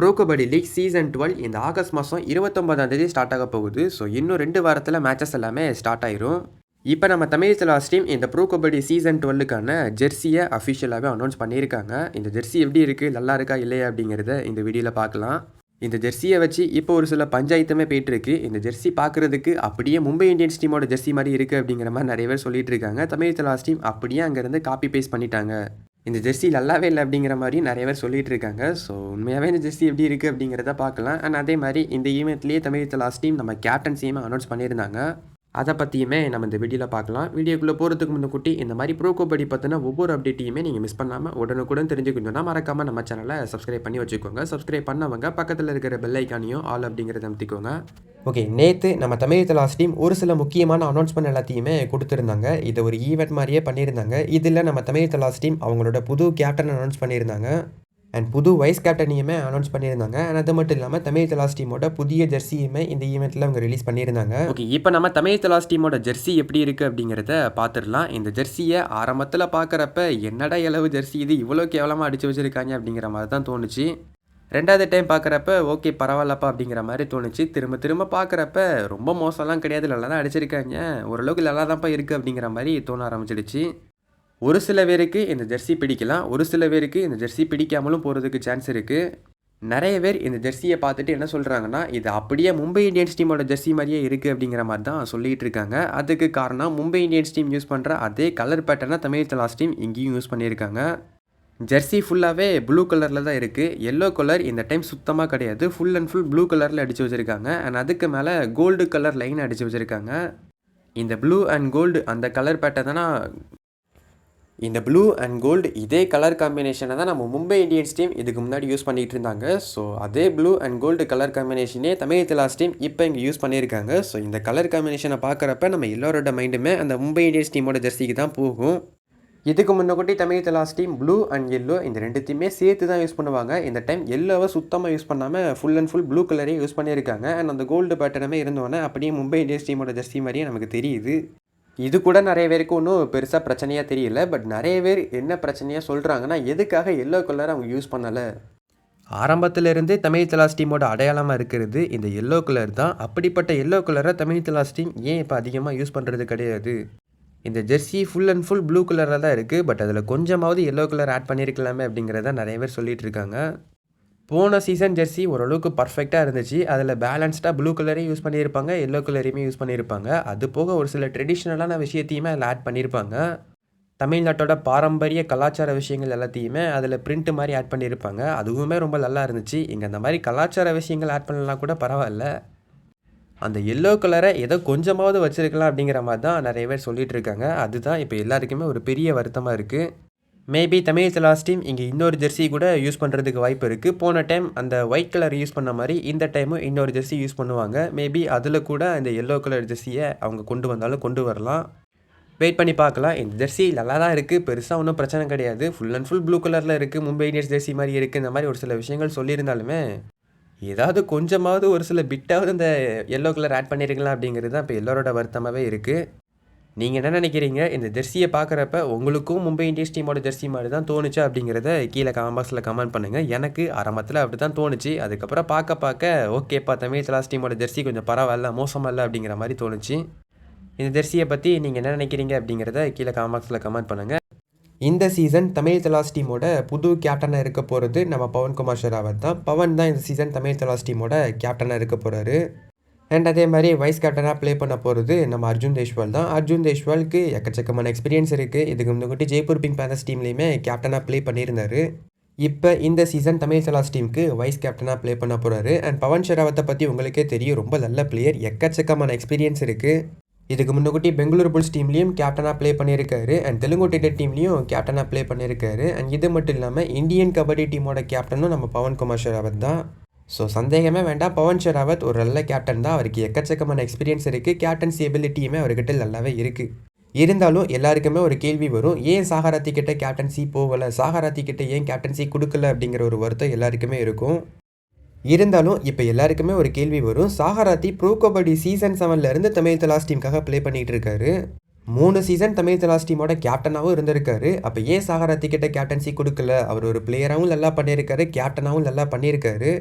Pro kabaddi league season twelve இந்த August மாதம் இருபத்தொம்பதாம் தேதி ஸ்டார்ட் ஆக போகுது. ஸோ இன்னும் ரெண்டு வாரத்தில் மேட்சஸ் எல்லாமே ஸ்டார்ட் ஆயிரும். இப்போ நம்ம தமிழ் லாஸ்ட் டீம் இந்த ப்ரோ கபடி சீசன் டுவெல்லுக்கான ஜெர்சியை அஃபிஷியலாகவே அனௌன்ஸ் பண்ணியிருக்காங்க. இந்த ஜெர்சி எப்படி இருக்குது நல்லா இருக்கா இல்லையா அப்படிங்கிறத இந்த வீடியோவில் பார்க்கலாம். இந்த ஜெர்சியை வச்சு இப்போ ஒரு சில பஞ்சாயத்துமே போயிட்டு இருக்கு இந்த ஜெர்சி பார்க்குறதுக்கு அப்படியே மும்பை இந்தியன்ஸ் டீமோட ஜெர்சி மாதிரி இருக்குது அப்படிங்கிற மாதிரி நிறைய பேர் சொல்லிட்டு இருக்காங்க. தமிழ் லாஸ்ட் டீம் அப்படியே அங்கேருந்து காப்பி பேஸ்ட் பண்ணிட்டாங்க. இந்த ஜெர்சி நல்லாவே இல்லை அப்படிங்கிற மாதிரி நிறைய பேர் சொல்லிட்டு இருக்காங்க. ஸோ உண்மையாகவே இந்த ஜெர்சி எப்படி இருக்குது அப்படிங்கிறத பார்க்கலாம். அண்ட் அதே மாதிரி இந்த ஈவெண்ட்லேயே தமிழகத்தில் லாஸ்ட் டீம் நம்ம கேப்டன்சியுமே அனௌன்ஸ் பண்ணியிருந்தாங்க. அதை பற்றியுமே நம்ம இந்த வீடியோவில் பார்க்கலாம். வீடியோக்குள்ளே போகிறதுக்கு முன்ன குட்டி இந்த மாதிரி ப்ரோ கபடி பற்றின ஒவ்வொரு அப்டேட்டையுமே நீங்கள் மிஸ் பண்ணாமல் உடனுக்குடன் தெரிஞ்சுக்கணும்னா மறக்காமல் நம்ம சேனலை சப்ஸ்கிரைப் பண்ணி வச்சுக்கோங்க. சப்ஸ்கிரைப் பண்ணவங்க பக்கத்தில் இருக்கிற பெல் ஐக்கானையும் ஆல் அப்படிங்கிறத அமைத்திக்கோங்க. ஓகே நேற்று நம்ம தமிழ் தலாஸ் டீம் ஒரு சில முக்கியமான அனௌன்ஸ்மெண்ட் எல்லாத்தையுமே கொடுத்துருந்தாங்க. இதை ஒரு ஈவெண்ட் மாதிரியே பண்ணியிருந்தாங்க. இதில் நம்ம தமிழ் தலாஸ் டீம் அவங்களோட புது கேப்டன் அனௌன்ஸ் பண்ணியிருந்தாங்க. அண்ட் புது வைஸ் கேப்டனையுமே அனௌன்ஸ் பண்ணியிருந்தாங்க. அண்ட் அது மட்டும் இல்லாமல் தமிழ் தலாஸ் டீமோட புதிய ஜெர்சியுமே இந்த ஈவெண்ட்டில் அவங்க ரிலீஸ் பண்ணியிருந்தாங்க. ஓகே இப்போ நம்ம தமிழ் தலாஸ் டீமோட ஜெர்சி எப்படி இருக்குது அப்படிங்கிறத பார்த்துடலாம் இந்த ஜெர்சியை ஆரம்பத்தில் பார்க்குறப்ப என்னடா இளவு ஜெர்சி இது? இவ்வளோ கேவலமாக அடித்து வச்சுருக்காங்க அப்படிங்கிற மாதிரி தான் தோணுச்சு. ரெண்டாவது டைம் பார்க்குறப்ப ஓகே பரவாயில்லப்பா அப்படிங்கிற மாதிரி தோணுச்சு. திரும்ப திரும்ப பார்க்குறப்ப ரொம்ப மோசம்லாம் கிடையாது. நல்லா தான் அடிச்சிருக்காங்க. ஓரளவுக்கு நல்லா தான்ப்பா இருக்குது அப்படிங்கிற மாதிரி தோண ஆரம்பிச்சிடுச்சு. ஒரு சில பேருக்கு இந்த ஜெர்சி பிடிக்கலாம் ஒரு சில பேருக்கு இந்த ஜெர்சி பிடிக்காமலும் போகிறதுக்கு சான்ஸ் இருக்குது நிறைய பேர் இந்த ஜெர்சியை பார்த்துட்டு என்ன சொல்கிறாங்கன்னா இது அப்படியே மும்பை இந்தியன்ஸ் டீமோட ஜெர்சி மாதிரியே இருக்குது அப்படிங்கிற மாதிரி தான் சொல்லிகிட்டு இருக்காங்க. அதுக்கு காரணம் மும்பை இந்தியன்ஸ் டீம் யூஸ் பண்ணுற அதே கலர் பேட்டர்னை தமிழ் லாஸ்ட் டீம் இங்கேயும் யூஸ் பண்ணியிருக்காங்க. ஜெர்சி ஃபுல்லாகவே ப்ளூ கலரில் தான் இருக்குது எல்லோ கலர் இந்த டைம் சுத்தமாக கிடையாது. ஃபுல் அண்ட் ஃபுல் ப்ளூ கலரில் அடித்து வச்சுருக்காங்க. அண்ட் அதுக்கு மேலே கோல்டு கலர் லைன் அடித்து வச்சுருக்காங்க. இந்த ப்ளூ அண்ட் கோல்டு அந்த கலர் பேட்டர் தானே இந்த ப்ளூ அண்ட் கோல்டு இதே கலர் காம்பினேஷனை தான் நம்ம மும்பை இந்தியன்ஸ் டீம் இதுக்கு முன்னாடி யூஸ் பண்ணிகிட்டு இருந்தாங்க. ஸோ அதே ப்ளூ அண்ட் கோல்டு கலர் காம்பினேஷனே தமிழ் திலாஸ் டீம் இப்போ இங்கே யூஸ் பண்ணியிருக்காங்க ஸோ இந்த கலர் காம்பினேஷனை பார்க்குறப்ப நம்ம எல்லோரோட மைண்டுமே அந்த மும்பை இந்தியன்ஸ் டீமோட ஜெர்சிக்கு தான் போகும். இதுக்கு முன்னக்கூட்டி Tamil Thalaivas team blue and yellow இந்த ரெண்டுத்தையுமே சேர்த்து தான் யூஸ் பண்ணுவாங்க. இந்த டைம் எல்லோவை சுத்தமாக யூஸ் பண்ணாமல் ஃபுல் அண்ட் ஃபுல் ப்ளூ கலரே யூஸ் பண்ணியிருக்காங்க அண்ட் அந்த கோல்டு பேட்டர்னுமே இருந்தோன்னே அப்படியே மும்பை இந்தியன்ஸ் டீமோட ஜெர்சி மாதிரியே நமக்கு தெரியுது. இது கூட நிறைய பேருக்கு ஒன்றும் பெருசாக பிரச்சனையாக தெரியல பட் நிறைய பேர் என்ன பிரச்சனையாக சொல்கிறாங்கன்னா எதுக்காக எல்லோ கலர் அவங்க யூஸ் பண்ணலை? ஆரம்பத்திலிருந்தே தமிழ் தலாஸ் டீமோட அடையாளமாக இருக்கிறது இந்த எல்லோ கலர் தான். அப்படிப்பட்ட எல்லோ கலரை தமிழ் தலாஸ் டீம் ஏன் இப்போ அதிகமாக யூஸ் பண்ணுறது கிடையாது? இந்த jersey full and full blue கலரில் தான் இருக்குது பட் அதில் கொஞ்சமாவது எல்லோ கலர் ஆட் பண்ணியிருக்கலாமே அப்படிங்கிறத நிறைய பேர் சொல்லிகிட்டு இருக்காங்க. போன சீசன் ஜெர்சி ஓரளவுக்கு பர்ஃபெக்டாக இருந்துச்சு. அதில் பேலன்ஸ்டாக ப்ளூ கலரையும் யூஸ் பண்ணியிருப்பாங்க எல்லோ கலரையுமே யூஸ் பண்ணியிருப்பாங்க. அது போக ஒரு சில ட்ரெடிஷ்னலான விஷயத்தையுமே அதில் ஆட் பண்ணியிருப்பாங்க. தமிழ்நாட்டோட பாரம்பரிய கலாச்சார விஷயங்கள் எல்லாத்தையுமே அதில் பிரிண்ட் மாதிரி ஆட் பண்ணியிருப்பாங்க. அதுவுமே ரொம்ப நல்லா இருந்துச்சு. இங்கே அந்த மாதிரி கலாச்சார விஷயங்கள் ஆட் பண்ணலாம் கூட பரவாயில்ல. அந்த எல்லோ கலரை ஏதோ கொஞ்சமாவது வச்சுருக்கலாம் அப்படிங்கிற மாதிரி தான் நிறைய பேர் சொல்லிகிட்டு இருக்காங்க. அதுதான் இப்போ எல்லாருக்குமே ஒரு பெரிய வருத்தமாக இருக்குது மேபி தமிழ் லாஸ்ட் டீம் இங்கே இன்னொரு ஜெர்சி கூட யூஸ் பண்ணுறதுக்கு வாய்ப்பு இருக்குது போன டைம் அந்த ஒயிட் கலர் யூஸ் பண்ண மாதிரி இந்த டைமும் இன்னொரு ஜெர்சி யூஸ் பண்ணுவாங்க. மேபி அதில் கூட இந்த எல்லோ கலர் ஜெர்சியை அவங்க கொண்டு வந்தாலும் கொண்டு வரலாம். வெயிட் பண்ணி பார்க்கலாம். இந்த ஜெர்சி நல்லா தான் இருக்குது பெருசாக ஒன்றும் பிரச்சனை கிடையாது. ஃபுல் அண்ட் ஃபுல் ப்ளூ கலரில் இருக்குது மும்பை இந்தியன்ஸ் ஜெர்சி மாதிரி இருக்குது இந்த மாதிரி ஒரு சில விஷயங்கள் சொல்லியிருந்தாலுமே ஏதாவது கொஞ்சமாவது ஒரு சில பிட்டாவது இந்த எல்லோ கலர் ஆட் பண்ணியிருக்கலாம் அப்படிங்கிறது தான் இப்போ எல்லோரோட வருத்தமாகவே இருக்குது நீங்கள் என்ன நினைக்கிறீங்க? இந்த ஜெர்சியை பார்க்குறப்ப உங்களுக்கும் மும்பை இந்தியன்ஸ் டீமோட ஜெர்சி மாதிரி தான் தோணுச்சு அப்படிங்கிறத கீழே கமெண்ட் பாக்ஸில் கமெண்ட் பண்ணுங்கள் எனக்கு ஆரம்பத்தில் அப்படி தான் தோணுச்சு. அதுக்கப்புறம் பார்க்க பார்க்க ஓகேப்பா தமிழ் தலாஸ் டீமோட ஜெர்சி கொஞ்சம் பரவாயில்ல மோசமாக இல்லை அப்படிங்கிற மாதிரி தோணுச்சு. இந்த ஜெர்சியை பற்றி நீங்கள் என்ன நினைக்கிறீங்க அப்படிங்கிறத கீழே கமெண்ட் பாக்ஸில் கமெண்ட் பண்ணுங்கள் இந்த சீசன் தமிழ் தலாஸ் டீமோட புது கேப்டனாக இருக்க போகிறது நம்ம பவன்குமார் ஷெராவத் தான் பவன் தான் இந்த சீசன் தமிழ் தலாஸ் டீமோட கேப்டனாக இருக்க போகிறாரு அண்ட் அதே மாதிரி வைஸ் கேப்டனாக ப்ளே பண்ண போகிறது நம்ம அர்ஜுன் தேஷ்வால் தான். அர்ஜுன் தேஷ்வாலுக்கு எக்கச்சக்கமான எக்ஸ்பீரியன்ஸ் இருக்குது இதுக்கு முன்னாடி ஜெய்ப்பூர் பிங்க் பேந்தர்ஸ் டீம்லேயுமே கேப்டனாக ப்ளே பண்ணியிருந்தாரு. இப்போ இந்த சீசன் தமிழ் சலாஸ் டீமுக்கு வைஸ் கேப்டனாக ப்ளே பண்ண போகிறாரு அண்ட் பவன் ஷெராவத்தை பற்றி உங்களுக்கே தெரியும். ரொம்ப நல்ல பிளேயர் எக்கச்சக்கமான எக்ஸ்பீரியன்ஸ் இருக்குது இதுக்கு முன்னாடி பெங்களூர் புல்ஸ் டீம்லேயும் கேப்டனாக ப்ளே பண்ணியிருக்காரு. அண்ட் தெலுங்கு டெடட் டீம்லேயும் கேப்டனாக ப்ளே பண்ணியிருக்காரு. அண்ட் இது மட்டும் இல்லாமல் இந்தியன் கபடி டீமோட கேப்டனும் நம்ம பவன் குமார் ஷெராவத் தான். ஸோ சந்தேகமே வேண்டாம். பவன் ஷெராவத் ஒரு நல்ல கேப்டன் தான். அவருக்கு எக்கச்சக்கமான எக்ஸ்பீரியன்ஸ் இருக்குது கேப்டன்சி எபிலிட்டியுமே அவர்கிட்ட நல்லாவே இருக்குது இருந்தாலும் எல்லாருக்குமே ஒரு கேள்வி வரும். ஏன் சாகராத்தி கிட்ட கேப்டன்சி போகலை? சாகராத்தி கிட்ட ஏன் கேப்டன்சி கொடுக்கல? அப்படிங்கிற ஒரு வருத்தம் எல்லாருக்குமே இருக்கும். இருந்தாலும் இப்போ எல்லாருக்குமே ஒரு கேள்வி வரும். சாகராத்தி ப்ரோ கபடி சீசன் செவன்லேருந்து தமிழ் தலாஸ் டீமுக்காக ப்ளே பண்ணிகிட்டு இருக்காரு. மூணு சீசன் தமிழ் தலாஸ் டீமோட கேப்டனாகவும் இருந்திருக்காரு. அப்போ ஏன் சாகராத்தி கிட்ட கேப்டன்சி கொடுக்கல? அவர் ஒரு பிளேயராகவும் நல்லா பண்ணியிருக்காரு. கேப்டனாகவும் நல்லா பண்ணியிருக்காரு.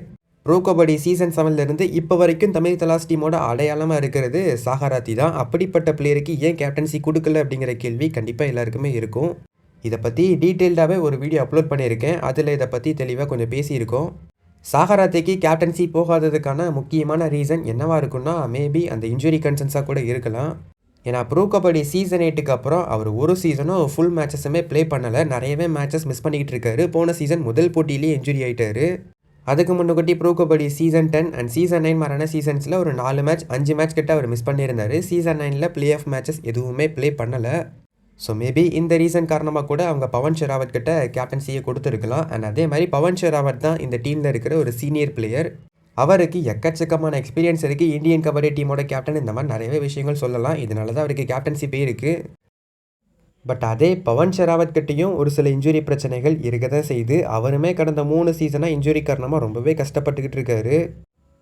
ப்ரோ கபடி சீசன் செவன்லேருந்து இப்போ வரைக்கும் தமிழ் தலாஸ் டீமோட அடையாளமாக இருக்கிறது சாகராத்தி தான். அப்படிப்பட்ட பிளேயருக்கு ஏன் கேப்டன்சி கொடுக்கல அப்படிங்கிற கேள்வி கண்டிப்பாக எல்லாருக்குமே இருக்கும். இதை பற்றி டீட்டெயில்டாகவே ஒரு வீடியோ அப்லோட் பண்ணியிருக்கேன். அதில் இதை பற்றி தெளிவாக கொஞ்சம் பேசியிருக்கோம். சாகராத்திக்கு கேப்டன்சி போகாததுக்கான முக்கியமான ரீசன் என்னவாக இருக்குன்னா மேபி அந்த இன்ஜுரி கன்சன்ஸாக கூட இருக்கலாம். ஏன்னா ப்ரோ கபடி சீசன் எயிட்டுக்கு அப்புறம் அவர் ஒரு சீசனும் ஃபுல் மேட்சஸுமே ப்ளே பண்ணலை. நிறையவே மேட்சஸ் மிஸ் பண்ணிக்கிட்டு இருக்காரு. போன சீசன் முதல் போட்டியிலேயே இன்ஜுரி ஆகிட்டாரு அதுக்கு முன்னக்கூட்டி bro kabaddi season ten and season nine மாதிரியான சீசன்ஸில் ஒரு நாலு மேட்ச் அஞ்சு மேட்ச் கிட்ட அவர் மிஸ் பண்ணியிருந்தாரு. சீசன் நைனில் ப்ளே ஆஃப் மேட்சஸ் எதுவுமே ப்ளே பண்ணலை. ஸோ மேபி இந்த ரீசன் காரணமாக கூட அவங்க பவன் ஷெராவத் கிட்ட கேப்டன்சியை கொடுத்துருக்கலாம். அண்ட் அதே மாதிரி பவன் ஷெராவத் தான் இந்த டீமில் இருக்கிற ஒரு சீனியர் பிளேயர் அவருக்கு எக்கச்சக்கமான எக்ஸ்பீரியன்ஸ் இருக்குது இந்தியன் கபடி டீமோட கேப்டன் இந்த மாதிரி நிறையவே விஷயங்கள் சொல்லலாம். இதனால தான் அவருக்கு கேப்டன்சி போயிருக்கு. பட் அதே பவன் ஷெராவத் கிட்டேயும் ஒரு சில இன்ஜுரி பிரச்சனைகள் இருக்க தான் செய்து அவருமே கடந்த மூணு சீசனாக இன்ஜுரி காரணமாக ரொம்பவே கஷ்டப்பட்டுக்கிட்டு இருக்காரு.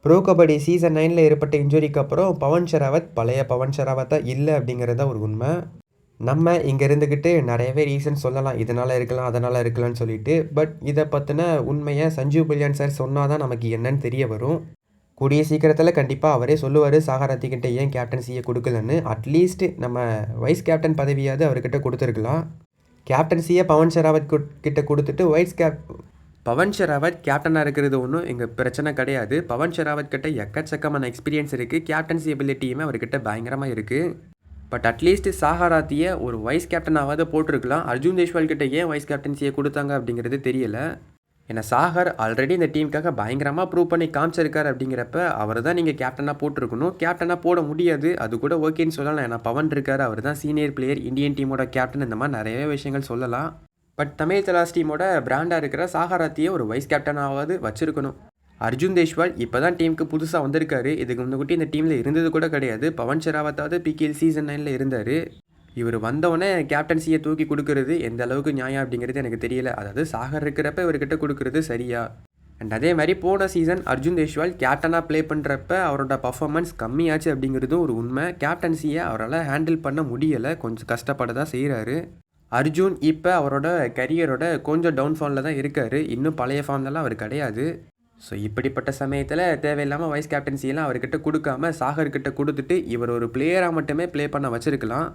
ப்ரோ கபடி சீசன் நைனில் ஏற்பட்ட இன்ஜுரிக்கு அப்புறம் பவன் ஷெராவத் பழைய பவன் ஷெராவத்தாக இல்லை அப்படிங்கிறது தான் ஒரு உண்மை. நம்ம இங்கே இருந்துக்கிட்டு நிறையவே ரீசன் சொல்லலாம். இதனால் இருக்கலாம் அதனால் இருக்கலாம்னு சொல்லிட்டு. பட் இதை பற்றின உண்மையை சஞ்சீவ் கல்யாண் சார் சொன்னால் தான் நமக்கு என்னன்னு தெரிய வரும். கூடிய சீக்கிரத்தில் கண்டிப்பாக அவரே சொல்லுவார் சாகராத்திக்கிட்ட ஏன் கேப்டன்சியை கொடுக்கலன்னு? அட்லீஸ்ட் நம்ம வைஸ் கேப்டன் பதவியாவது அவர்கிட்ட கொடுத்துருக்கலாம். கேப்டன்சியை பவன் ஷெராவத் கிட்ட கொடுத்துட்டு வைஸ் கேப் பவன் ஷெராவத் கேப்டனாக இருக்கிறது ஒன்றும் எங்கள் பிரச்சனை கிடையாது. பவன் ஷெராவத் கிட்ட எக்கச்சக்கமான எக்ஸ்பீரியன்ஸ் இருக்குது கேப்டன்சி எபிலிட்டியுமே அவர்கிட்ட பயங்கரமாக இருக்குது பட் அட்லீஸ்ட் சாகராத்தியை ஒரு வைஸ் கேப்டனாவது போட்டிருக்கலாம். அர்ஜுன் தேஷ்வால் கிட்ட ஏன் வைஸ் கேப்டன்சியை கொடுத்தாங்க அப்படிங்கிறது தெரியல. ஏன்னா சாகர் ஆல்ரெடி இந்த டீமுக்காக பயங்கரமாக ப்ரூவ் பண்ணி காமிச்சிருக்காரு அப்படிங்கிறப்ப அவர் தான் நீங்கள் கேப்டனாக போட்டிருக்கணும். கேப்டனாக போட முடியாது. அது கூட ஓகேன்னு சொல்லலாம். ஏன்னா பவன் இருக்கார். அவர் தான் சீனியர் பிளேயர் இந்தியன் டீமோட கேப்டன் இந்த மாதிரி நிறையவே விஷயங்கள் சொல்லலாம். பட் தமிழ் தலாஸ் டீமோட பிராண்டாக இருக்கிற சாகராத்தியை ஒரு வைஸ் கேப்டனாவது வச்சுருக்கணும். அர்ஜுன் தேஷ்வால் இப்போ தான் டீமுக்கு புதுசாக வந்திருக்காரு. இதுக்கு முன்னாடி இந்த டீமில் இருந்தது கூட கிடையாது. பவன் ஷெராவத்தாவது பிகேஎல் சீசன் நைனில் இருந்தார். இவர் வந்தவொடனே கேப்டன்சியை தூக்கி கொடுக்கறது எந்த அளவுக்கு நியாயம் அப்படிங்கிறது எனக்கு தெரியல. அதாவது சாகர் இருக்கிறப்ப இவர்கிட்ட கொடுக்கறது சரியா? அண்ட் அதே மாதிரி போன சீசன் அர்ஜுன் தேஷ்வால் கேப்டனாக ப்ளே பண்ணுறப்ப அவரோட பர்ஃபார்மன்ஸ் கம்மியாச்சு அப்படிங்கிறதும் ஒரு உண்மை. கேப்டன்சியை அவரால் ஹேண்டில் பண்ண முடியலை. கொஞ்சம் கஷ்டப்பட தான் செய்கிறாரு அர்ஜுன் இப்போ அவரோட கரியரோட கொஞ்சம் டவுன்ஃபாலில் தான் இருக்கார். இன்னும் பழைய ஃபார்ம்லலாம் அவர் கிடையாது. ஸோ இப்படிப்பட்ட சமயத்தில் தேவையில்லாமல் வைஸ் கேப்டன்சியெல்லாம் அவர்கிட்ட கொடுக்காம சாகர்கிட்ட கொடுத்துட்டு இவர் ஒரு பிளேயராக மட்டுமே ப்ளே பண்ண வச்சுருக்கலாம்.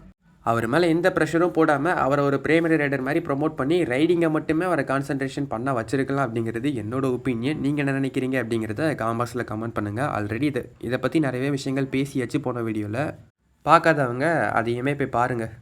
அவர் மேலே எந்த ப்ரெஷரும் போடாமல் அவரை ஒரு பிரைமரி ரைடர் மாதிரி ப்ரொமோட் பண்ணி ரைடிங்கை மட்டுமே அவரை கான்சன்ட்ரேஷன் பண்ண வச்சிருக்கலாம் அப்படிங்கிறது என்னோட ஒப்பீனியன் நீங்கள் என்ன நினைக்கிறீங்க அப்படிங்கிறத காம்பாக்ஸில் கமெண்ட் பண்ணுங்கள் ஆல்ரெடி இதை இதை பற்றி நிறைய விஷயங்கள் பேசியாச்சு போன வீடியோவில் பார்க்காதவங்க அதையுமே போய் பாருங்கள்